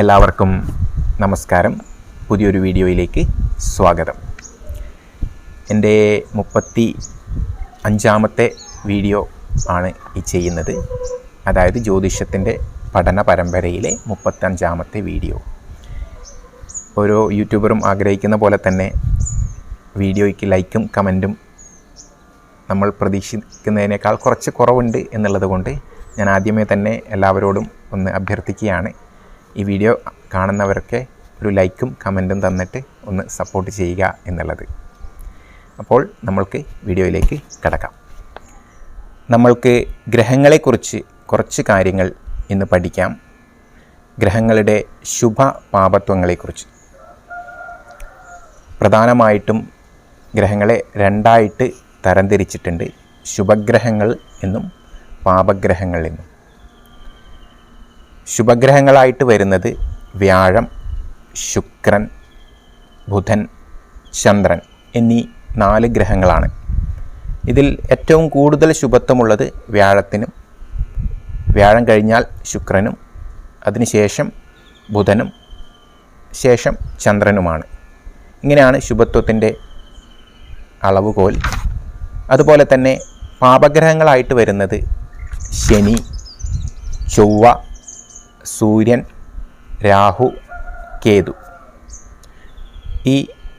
എല്ലാവർക്കും നമസ്കാരം. പുതിയൊരു വീഡിയോയിലേക്ക് സ്വാഗതം. എന്റെ മുപ്പത്തി അഞ്ചാമത്തെ വീഡിയോ ആണ് ഈ ചെയ്യുന്നത്. അതായത് ജ്യോതിഷത്തിന്റെ പഠന പരമ്പരയിലെ മുപ്പത്തഞ്ചാമത്തെ വീഡിയോ. ഓരോ യൂട്യൂബറും ആഗ്രഹിക്കുന്ന പോലെ തന്നെ വീഡിയോയ്ക്ക് ലൈക്കും കമന്റും നമ്മൾ പ്രതീക്ഷിക്കുന്നതിനേക്കാൾ കുറച്ച് കുറവുണ്ട് എന്നുള്ളത് കൊണ്ട് ഞാൻ ആദ്യമേ തന്നെ എല്ലാവരോടും ഒന്ന് അഭ്യർത്ഥിക്കുകയാണ്. ഈ വീഡിയോ കാണുന്നവരൊക്കെ ഒരു ലൈക്കും കമന്റും തന്നിട്ട് ഒന്ന് സപ്പോർട്ട് ചെയ്യുക എന്നുള്ളത്. അപ്പോൾ നമ്മൾക്ക് വീഡിയോയിലേക്ക് കിടക്കാം. നമ്മൾക്ക് ഗ്രഹങ്ങളെക്കുറിച്ച് കുറച്ച് കാര്യങ്ങൾ ഇന്ന് പഠിക്കാം. ഗ്രഹങ്ങളുടെ ശുഭ പാപത്വങ്ങളെക്കുറിച്ച് പ്രധാനമായിട്ടും ഗ്രഹങ്ങളെ രണ്ടായിട്ട് തരംതിരിച്ചിട്ടുണ്ട്. ശുഭഗ്രഹങ്ങൾ എന്നും പാപഗ്രഹങ്ങൾ എന്നും. ശുഭഗ്രഹങ്ങളായിട്ട് വരുന്നത് വ്യാഴം ശുക്രൻ ബുധൻ ചന്ദ്രൻ എന്നീ നാല് ഗ്രഹങ്ങളാണ്. ഇതിൽ ഏറ്റവും കൂടുതൽ ശുഭത്വമുള്ളത് വ്യാഴത്തിനും വ്യാഴം കഴിഞ്ഞാൽ ശുക്രനും അതിനുശേഷം ബുധനും ശേഷം ചന്ദ്രനുമാണ്. ഇങ്ങനെയാണ് ശുഭത്വത്തിന്റെ അളവുകോൽ. അതുപോലെ തന്നെ പാപഗ്രഹങ്ങളായിട്ട് വരുന്നത് ശനി ചൊവ്വ സൂര്യൻ രാഹു കേതു. ഈ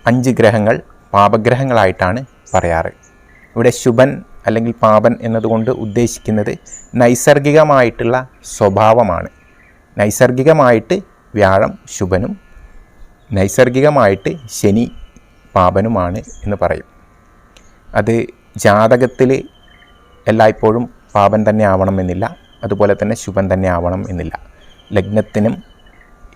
അഞ്ച് ഗ്രഹങ്ങൾ പാപഗ്രഹങ്ങളായിട്ടാണ് പറയാറ്. ഇവിടെ ശുഭൻ അല്ലെങ്കിൽ പാപൻ എന്നതുകൊണ്ട് ഉദ്ദേശിക്കുന്നത് നൈസർഗികമായിട്ടുള്ള സ്വഭാവമാണ്. നൈസർഗികമായിട്ട് വ്യാഴം ശുഭനും നൈസർഗികമായിട്ട് ശനി പാപനുമാണ് എന്ന് പറയും. അത് ജാതകത്തിൽ എല്ലായ്പ്പോഴും പാപൻ തന്നെ ആവണമെന്നില്ല അതുപോലെ തന്നെ ശുഭൻ തന്നെ ആവണം എന്നില്ല. ലഗ്നത്തിനും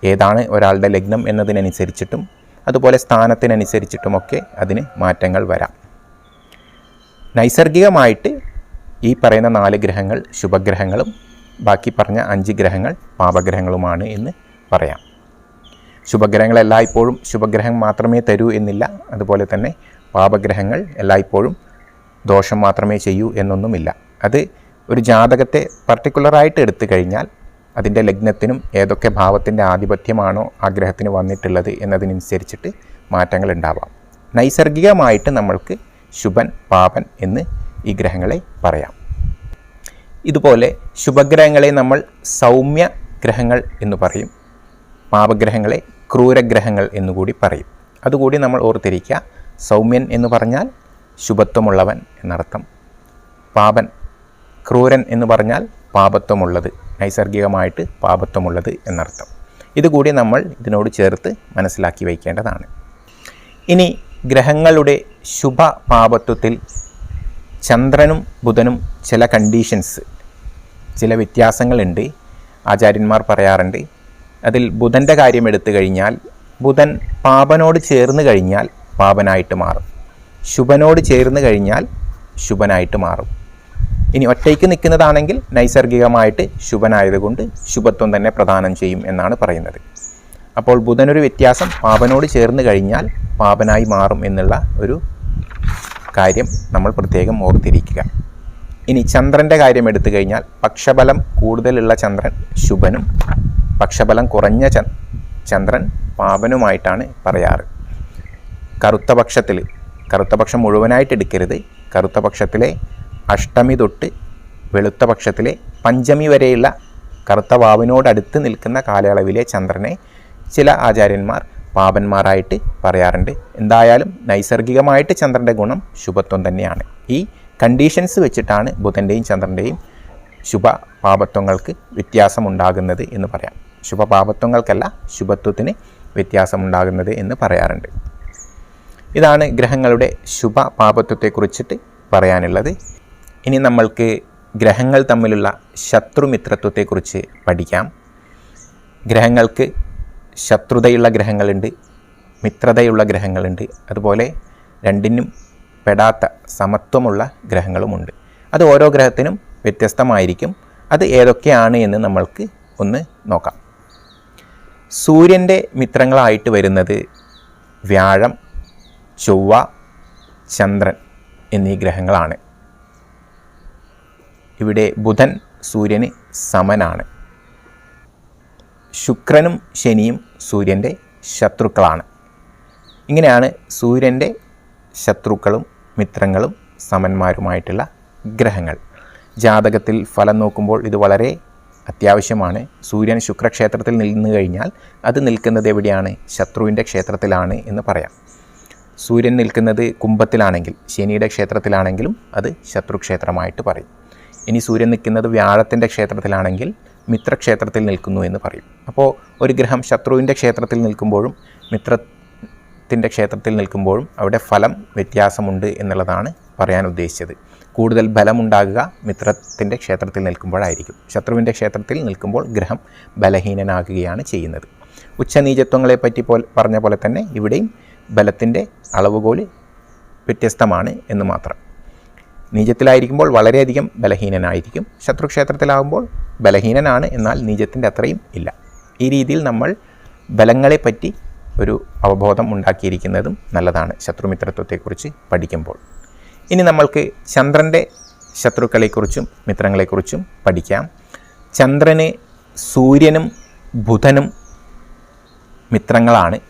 ഏതാണ് ഒരാളുടെ ലഗ്നം എന്നതിനനുസരിച്ചിട്ടും അതുപോലെ സ്ഥാനത്തിനനുസരിച്ചിട്ടുമൊക്കെ അതിന് മാറ്റങ്ങൾ വരാം. നൈസർഗികമായിട്ട് ഈ പറയുന്ന നാല് ഗ്രഹങ്ങൾ ശുഭഗ്രഹങ്ങളും ബാക്കി പറഞ്ഞ അഞ്ച് ഗ്രഹങ്ങൾ പാപഗ്രഹങ്ങളുമാണ് എന്ന് പറയാം. ശുഭഗ്രഹങ്ങൾ എല്ലായ്പ്പോഴും ശുഭഗ്രഹം മാത്രമേ തരൂ എന്നില്ല. അതുപോലെ തന്നെ പാപഗ്രഹങ്ങൾ എല്ലായ്പ്പോഴും ദോഷം മാത്രമേ ചെയ്യൂ എന്നൊന്നുമില്ല. അത് ഒരു ജാതകത്തെ പർട്ടിക്കുലറായിട്ട് എടുത്തു കഴിഞ്ഞാൽ അതിന്റെ ലഗ്നത്തിനും ഏതൊക്കെ ഭാവത്തിന്റെ ആധിപത്യമാണോ ആഗ്രഹത്തിന് ഗ്രഹത്തിന് വന്നിട്ടുള്ളത് എന്നതിനനുസരിച്ചിട്ട് മാറ്റങ്ങൾ ഉണ്ടാവാം നൈസർഗികമായിട്ട് നമ്മൾക്ക് ശുഭൻ പാപൻ എന്ന് ഈ ഗ്രഹങ്ങളെ പറയാം. ഇതുപോലെ ശുഭഗ്രഹങ്ങളെ നമ്മൾ സൗമ്യ ഗ്രഹങ്ങൾ എന്ന് പറയും. പാപഗ്രഹങ്ങളെ ക്രൂരഗ്രഹങ്ങൾ എന്നുകൂടി പറയും. അതുകൂടി നമ്മൾ ഓർത്തിരിക്കുക. സൗമ്യൻ എന്ന് പറഞ്ഞാൽ ശുഭത്വമുള്ളവൻ എന്നർത്ഥം. പാപൻ ക്രൂരൻ എന്ന് പറഞ്ഞാൽ പാപത്വമുള്ളത്. നൈസർഗികമായിട്ട് പാപത്വമുള്ളത് എന്നർത്ഥം. ഇതുകൂടി നമ്മൾ ഇതിനോട് ചേർത്ത് മനസ്സിലാക്കി വയ്ക്കേണ്ടതാണ്. ഇനി ഗ്രഹങ്ങളുടെ ശുഭ പാപത്വത്തിൽ ചന്ദ്രനും ബുധനും ചില കണ്ടീഷൻസ് ചില വ്യത്യാസങ്ങളുണ്ട്. ആചാര്യന്മാർ പറയാറുണ്ട് അതിൽ ബുധന്റെ കാര്യം എടുത്തു കഴിഞ്ഞാൽ ബുധൻ പാപനോട് ചേർന്ന് കഴിഞ്ഞാൽ പാപനായിട്ട് മാറും. ശുഭനോട് ചേർന്ന് കഴിഞ്ഞാൽ ശുഭനായിട്ട് മാറും. ഇനി ഒറ്റയ്ക്ക് നിൽക്കുന്നതാണെങ്കിൽ നൈസർഗികമായിട്ട് ശുഭനായതുകൊണ്ട് ശുഭത്വം തന്നെ പ്രദാനം ചെയ്യും എന്നാണ് പറയുന്നത്. അപ്പോൾ ബുധനൊരു വ്യത്യാസം പാപനോട് ചേർന്ന് കഴിഞ്ഞാൽ പാപനായി മാറും എന്നുള്ള ഒരു കാര്യം നമ്മൾ പ്രത്യേകം ഓർത്തിരിക്കുക. ഇനി ചന്ദ്രന്റെ കാര്യം എടുത്തു കഴിഞ്ഞാൽ പക്ഷബലം കൂടുതലുള്ള ചന്ദ്രൻ ശുഭനും പക്ഷബലം കുറഞ്ഞ ചന്ദ്രൻ പാപനുമായിട്ടാണ് പറയാറ്. കറുത്ത പക്ഷത്തിൽ കറുത്ത പക്ഷം മുഴുവനായിട്ട് എടുക്കരുത്. കറുത്ത പക്ഷത്തിലെ അഷ്ടമി തൊട്ട് വെളുത്ത പക്ഷത്തിലെ പഞ്ചമി വരെയുള്ള കറുത്ത വാവിനോടടുത്ത് നിൽക്കുന്ന കാലയളവിലെ ചന്ദ്രനെ ചില ആചാര്യന്മാർ പാപന്മാരായിട്ട് പറയാറുണ്ട്. എന്തായാലും നൈസർഗികമായിട്ട് ചന്ദ്രന്റെ ഗുണം ശുഭത്വം തന്നെയാണ്. ഈ കണ്ടീഷൻസ് വെച്ചിട്ടാണ് ബുധന്റെയും ചന്ദ്രന്റെയും ശുഭ പാപത്വങ്ങൾക്ക് വ്യത്യാസമുണ്ടാകുന്നത് എന്ന് പറയാം. ശുഭപാപത്വങ്ങൾക്കല്ല ശുഭത്വത്തിന് വ്യത്യാസമുണ്ടാകുന്നത് എന്ന് പറയാറുണ്ട്. ഇതാണ് ഗ്രഹങ്ങളുടെ ശുഭ പാപത്വത്തെക്കുറിച്ചിട്ട് പറയാനുള്ളത്. ഇനി നമ്മൾക്ക് ഗ്രഹങ്ങൾ തമ്മിലുള്ള ശത്രുമിത്രത്വത്തെക്കുറിച്ച് പഠിക്കാം. ഗ്രഹങ്ങൾക്ക് ശത്രുതയുള്ള ഗ്രഹങ്ങളുണ്ട് മിത്രതയുള്ള ഗ്രഹങ്ങളുണ്ട് അതുപോലെ രണ്ടിനും പെടാത്ത സമത്വമുള്ള ഗ്രഹങ്ങളുമുണ്ട്. അത് ഓരോ ഗ്രഹത്തിനും വ്യത്യസ്തമായിരിക്കും. അത് ഏതൊക്കെയാണ് എന്ന് നമ്മൾക്ക് ഒന്ന് നോക്കാം. സൂര്യന്റെ മിത്രങ്ങളായിട്ട് വരുന്നത് വ്യാഴം ചൊവ്വ ചന്ദ്രൻ എന്നീ ഗ്രഹങ്ങളാണ്. ഇവിടെ ബുധൻ സൂര്യന് സമനാണ്. ശുക്രനും ശനിയും സൂര്യന്റെ ശത്രുക്കളാണ്. ഇങ്ങനെയാണ് സൂര്യന്റെ ശത്രുക്കളും മിത്രങ്ങളും സമന്മാരുമായിട്ടുള്ള ഗ്രഹങ്ങൾ. ജാതകത്തിൽ ഫലം നോക്കുമ്പോൾ ഇത് വളരെ അത്യാവശ്യമാണ്. സൂര്യൻ ശുക്രക്ഷേത്രത്തിൽ നിന്ന് കഴിഞ്ഞാൽ അത് നിൽക്കുന്നത് എവിടെയാണ്? ശത്രുവിന്റെ ക്ഷേത്രത്തിലാണ് എന്ന് പറയാം. സൂര്യൻ നിൽക്കുന്നത് കുംഭത്തിലാണെങ്കിൽ ശനിയുടെ ക്ഷേത്രത്തിലാണെങ്കിലും അത് ശത്രുക്ഷേത്രമായിട്ട് പറയും. ഇനി സൂര്യൻ നിൽക്കുന്നത് വ്യാഴത്തിന്റെ ക്ഷേത്രത്തിലാണെങ്കിൽ മിത്രക്ഷേത്രത്തിൽ നിൽക്കുന്നു എന്ന് പറയും. അപ്പോൾ ഒരു ഗ്രഹം ശത്രുവിന്റെ ക്ഷേത്രത്തിൽ നിൽക്കുമ്പോഴും മിത്രത്തിന്റെ ക്ഷേത്രത്തിൽ നിൽക്കുമ്പോഴും അവിടെ ഫലം വ്യത്യാസമുണ്ട് എന്നുള്ളതാണ് പറയാൻ ഉദ്ദേശിച്ചത്. കൂടുതൽ ബലമുണ്ടാകുക മിത്രത്തിന്റെ ക്ഷേത്രത്തിൽ നിൽക്കുമ്പോഴായിരിക്കും. ശത്രുവിന്റെ ക്ഷേത്രത്തിൽ നിൽക്കുമ്പോൾ ഗ്രഹം ബലഹീനനാകുകയാണ് ചെയ്യുന്നത്. ഉച്ചനീചത്വങ്ങളെ പറ്റി പോൽ പറഞ്ഞ പോലെ തന്നെ ഇവിടെയും ബലത്തിന്റെ അളവുകോൽ വ്യത്യസ്തമാണ് എന്ന് മാത്രം. നീചത്തിലായിരിക്കുമ്പോൾ വളരെയധികം ബലഹീനനായിരിക്കും. ശത്രുക്ഷേത്രത്തിലാകുമ്പോൾ ബലഹീനനാണ് എന്നാൽ നീചത്തിന്റെ അത്രയും ഇല്ല. ഈ രീതിയിൽ നമ്മൾ ബലങ്ങളെപ്പറ്റി ഒരു അവബോധം ഉണ്ടാക്കിയിരിക്കുന്നതും നല്ലതാണ് ശത്രുമിത്രത്വത്തെക്കുറിച്ച് പഠിക്കുമ്പോൾ. ഇനി നമ്മൾക്ക് ചന്ദ്രന്റെ ശത്രുക്കളെക്കുറിച്ചും മിത്രങ്ങളെക്കുറിച്ചും പഠിക്കാം. ചന്ദ്രന് സൂര്യനും ബുധനും മിത്രങ്ങളാണ്.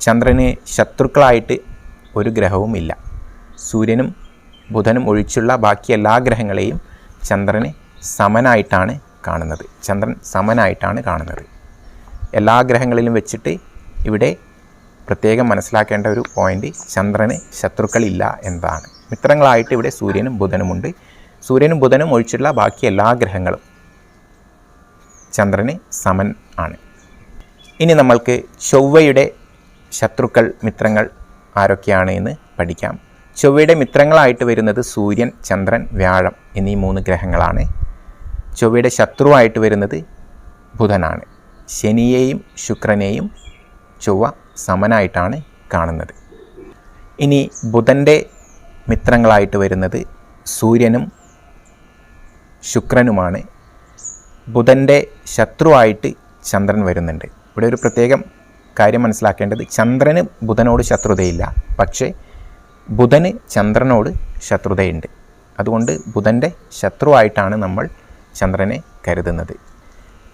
ചന്ദ്രന് ശത്രുക്കളായിട്ട് ഒരു ഗ്രഹവും ഇല്ല സൂര്യനും ബുധനും ഒഴിച്ചുള്ള ബാക്കി എല്ലാ ഗ്രഹങ്ങളെയും ചന്ദ്രന് സമനായിട്ടാണ് കാണുന്നത്. ചന്ദ്രൻ സമനായിട്ടാണ് കാണുന്നത്. എല്ലാ ഗ്രഹങ്ങളിലും വെച്ചിട്ട് ഇവിടെ പ്രത്യേകം മനസ്സിലാക്കേണ്ട ഒരു പോയിന്റ് ചന്ദ്രന് ശത്രുക്കളില്ല എന്നതാണ്. മിത്രങ്ങളായിട്ട് ഇവിടെ സൂര്യനും ബുധനുമുണ്ട് സൂര്യനും ബുധനും ഒഴിച്ചുള്ള ബാക്കി എല്ലാ ഗ്രഹങ്ങളും ചന്ദ്രന് സമൻ ആണ്. ഇനി നമ്മൾക്ക് ചൊവ്വയുടെ ശത്രുക്കൾ മിത്രങ്ങൾ ആരൊക്കെയാണ് എന്ന് പഠിക്കാം. ചൊവ്വയുടെ മിത്രങ്ങളായിട്ട് വരുന്നത് സൂര്യൻ ചന്ദ്രൻ വ്യാഴം എന്നീ മൂന്ന് ഗ്രഹങ്ങളാണ്. ചൊവ്വയുടെ ശത്രുവായിട്ട് വരുന്നത് ബുധനാണ്. ശനിയെയും ശുക്രനെയും ചൊവ്വ സമനായിട്ടാണ് കാണുന്നത്. ഇനി ബുധന്റെ മിത്രങ്ങളായിട്ട് വരുന്നത് സൂര്യനും ശുക്രനുമാണ്. ബുധന്റെ ശത്രുവായിട്ട് ചന്ദ്രൻ വരുന്നുണ്ട്. ഇവിടെ ഒരു പ്രത്യേകം കാര്യം മനസ്സിലാക്കേണ്ടത് ചന്ദ്രന് ബുധനോട് ശത്രുതയില്ല. പക്ഷേ ബുധന് ചന്ദ്രനോട് ശത്രുതയുണ്ട്. അതുകൊണ്ട് ബുധന്റെ ശത്രുവായിട്ടാണ് നമ്മൾ ചന്ദ്രനെ കരുതുന്നത്.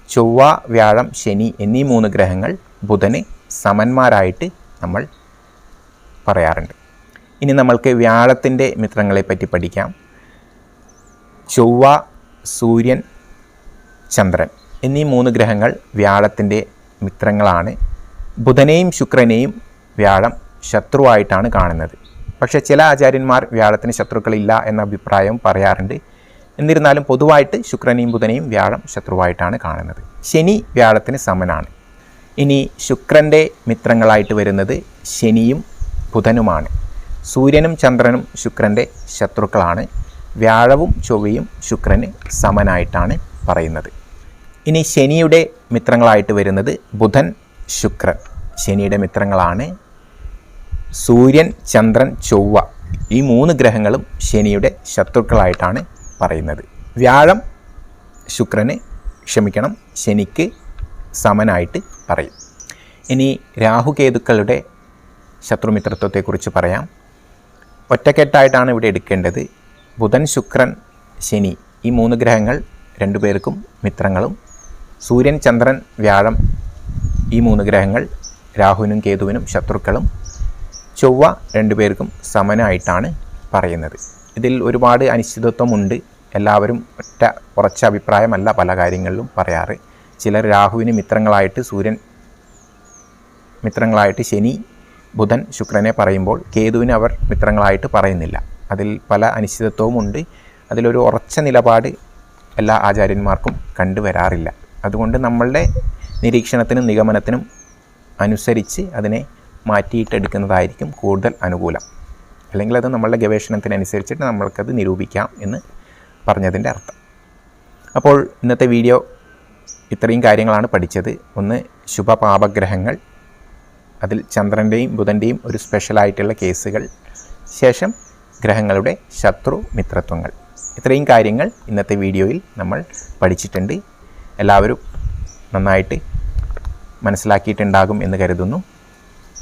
ചൊവ്വ വ്യാഴം ശനി എന്നീ മൂന്ന് ഗ്രഹങ്ങൾ ബുധന് സമന്മാരായിട്ട് നമ്മൾ പറയാറുണ്ട്. ഇനി നമ്മൾക്ക് വ്യാഴത്തിന്റെ മിത്രങ്ങളെ പറ്റി പഠിക്കാം. ചൊവ്വ സൂര്യൻ ചന്ദ്രൻ എന്നീ മൂന്ന് ഗ്രഹങ്ങൾ വ്യാഴത്തിന്റെ മിത്രങ്ങളാണ്. ബുധനെയും ശുക്രനെയും വ്യാഴം ശത്രുവായിട്ടാണ് കാണുന്നത്. പക്ഷേ ചില ആചാര്യന്മാർ വ്യാഴത്തിന് ശത്രുക്കളില്ല എന്ന അഭിപ്രായം പറയാറുണ്ട്. എന്നിരുന്നാലും പൊതുവായിട്ട് ശുക്രനെയും ബുധനെയും വ്യാഴം ശത്രുവായിട്ടാണ് കാണുന്നത്. ശനി വ്യാഴത്തിന് സമനാണ്. ഇനി ശുക്രന്റെ മിത്രങ്ങളായിട്ട് വരുന്നത് ശനിയും ബുധനുമാണ്. സൂര്യനും ചന്ദ്രനും ശുക്രന്റെ ശത്രുക്കളാണ്. വ്യാഴവും ചൊവ്വയും ശുക്രന് സമനായിട്ടാണ് പറയുന്നത്. ഇനി ശനിയുടെ മിത്രങ്ങളായിട്ട് വരുന്നത് ബുധൻ ശുക്രൻ. ശനിയുടെ മിത്രങ്ങളാണ് സൂര്യൻ ചന്ദ്രൻ ചൊവ്വ ഈ മൂന്ന് ഗ്രഹങ്ങളും ശനിയുടെ ശത്രുക്കളായിട്ടാണ് പറയുന്നത്. വ്യാഴം ശുക്രന് ക്ഷമിക്കണം ശനിക്ക് സമനായിട്ട് പറയും. ഇനി രാഹുകേതുക്കളുടെ ശത്രുമിത്രത്വത്തെക്കുറിച്ച് പറയാം. ഒറ്റക്കെട്ടായിട്ടാണ് ഇവിടെ എടുക്കേണ്ടത്. ബുധൻ ശുക്രൻ ശനി ഈ മൂന്ന് ഗ്രഹങ്ങൾ രണ്ടുപേർക്കും മിത്രങ്ങളും. സൂര്യൻ ചന്ദ്രൻ വ്യാഴം ഈ മൂന്ന് ഗ്രഹങ്ങൾ രാഹുവിനും കേതുവിനും ശത്രുക്കളും. ചൊവ്വ രണ്ടുപേർക്കും സമനായിട്ടാണ് പറയുന്നത്. ഇതിൽ ഒരുപാട് അനിശ്ചിതത്വമുണ്ട്. എല്ലാവരും ഒറ്റ ഉറച്ച അഭിപ്രായമല്ല പല കാര്യങ്ങളിലും പറയാറ്. ചിലർ രാഹുവിന് മിത്രങ്ങളായിട്ട് സൂര്യൻ മിത്രങ്ങളായിട്ട് ശനി ബുധൻ ശുക്രനെ പറയുമ്പോൾ കേതുവിന് അവർ മിത്രങ്ങളായിട്ട് പറയുന്നില്ല. അതിൽ പല അനിശ്ചിതത്വവുമുണ്ട്. അതിലൊരു ഉറച്ച നിലപാട് എല്ലാ ആചാര്യന്മാർക്കും കണ്ടുവരാറില്ല. അതുകൊണ്ട് നമ്മളുടെ നിരീക്ഷണത്തിനും നിഗമനത്തിനും അനുസരിച്ച് അതിനെ മാറ്റിയിട്ടെടുക്കുന്നതായിരിക്കും കൂടുതൽ അനുകൂലം. അല്ലെങ്കിൽ അത് നമ്മളുടെ ഗവേഷണത്തിനനുസരിച്ചിട്ട് നമ്മൾക്കത് നിരൂപിക്കാം എന്ന് പറഞ്ഞതിന്റെ അർത്ഥം. അപ്പോൾ ഇന്നത്തെ വീഡിയോ ഇത്രയും കാര്യങ്ങളാണ് പഠിച്ചത്. ഒന്ന് ശുഭപാപഗ്രഹങ്ങൾ. അതിൽ ചന്ദ്രന്റെയും ബുധന്റെയും ഒരു സ്പെഷ്യലായിട്ടുള്ള കേസുകൾ. ശേഷം ഗ്രഹങ്ങളുടെ ശത്രു മിത്രത്വങ്ങൾ. ഇത്രയും കാര്യങ്ങൾ ഇന്നത്തെ വീഡിയോയിൽ നമ്മൾ പഠിച്ചിട്ടുണ്ട്. എല്ലാവരും നന്നായിട്ട് മനസ്സിലാക്കിയിട്ടുണ്ടാകും എന്ന് കരുതുന്നു.